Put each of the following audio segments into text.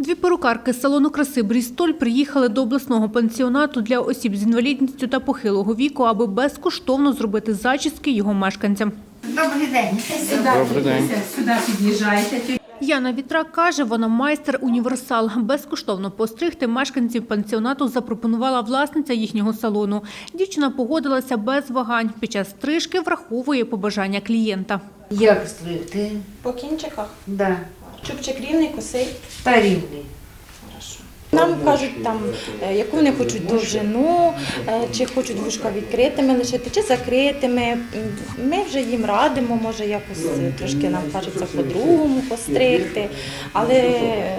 Дві перукарки з салону краси Брістоль приїхали до обласного пансіонату для осіб з інвалідністю та похилого віку, аби безкоштовно зробити зачіски його мешканцям. Добрий день. Добрий день. Сюди під'їжджайте. Яна Вітрак каже, вона майстер універсал. Безкоштовно постригти мешканців пансіонату запропонувала власниця їхнього салону. Дівчина погодилася без вагань. Під час стрижки враховує побажання клієнта. Як стригти? По кінчиках. Да. Чубчик рівний, косий. Та рівний. Нам кажуть, там, е, яку вони хочуть довжину, е, чи хочуть вушка відкритими лишити, чи закритими. Ми вже їм радимо, може якось е, трошки нам кажеться по-другому постригти. Але е,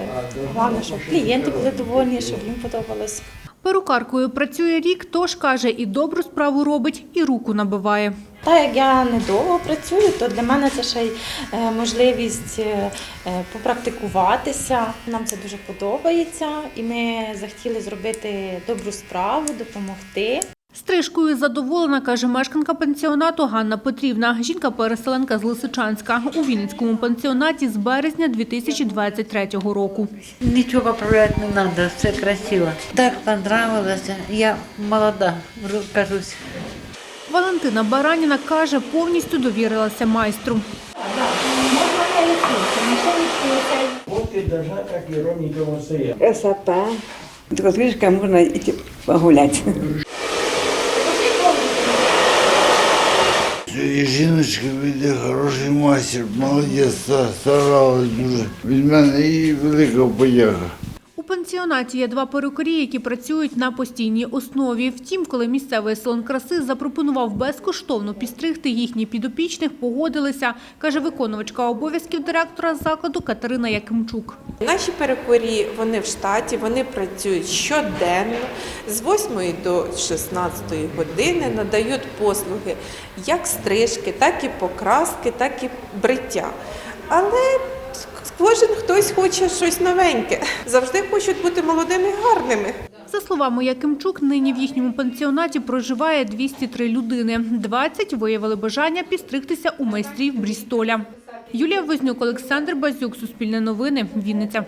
головне, щоб клієнти були довольні, щоб їм подобалось. Перукаркою працює рік, тож каже, і добру справу робить, і руку набиває. Так як я недовго працюю, то для мене це ще й е, можливість е, е, попрактикуватися. Нам це дуже подобається, і ми захотіли зробити добру справу, допомогти. Стрижкою задоволена, каже мешканка пансіонату Ганна Петрівна. Жінка-переселенка з Лисичанська. У Вінницькому пансіонаті з березня 2023 року. Нічого поправляти не треба, все красиво. Так понравилося. Я молода, кажусь. Валентина Бараніна каже, повністю довірилася майстру. И даже как ирония Марсея. Красота. Только стрижка можно идти погулять. І жіночка буде хороший мастер, молодець, ста- старалась дуже. Від мене і велика подяка. Пансіонаті є два перукарі, які працюють на постійній основі. Втім, коли місцевий салон краси запропонував безкоштовно підстригти їхніх підопічних, погодилися, каже виконувачка обов'язків директора закладу Катерина Якимчук. Наші перекурі вони в штаті, вони працюють щоденно з 8 до 16 години, надають послуги як стрижки, так і покраски, так і бриття. Але кожен хтось хоче щось новеньке. Завжди хочуть бути молодими і гарними. За словами Якимчук, нині в їхньому пансіонаті проживає 203 людини. 20 виявили бажання підстригтися у майстрів Брістоля. Юлія Вознюк, Олександр Базюк, Суспільне новини, Вінниця.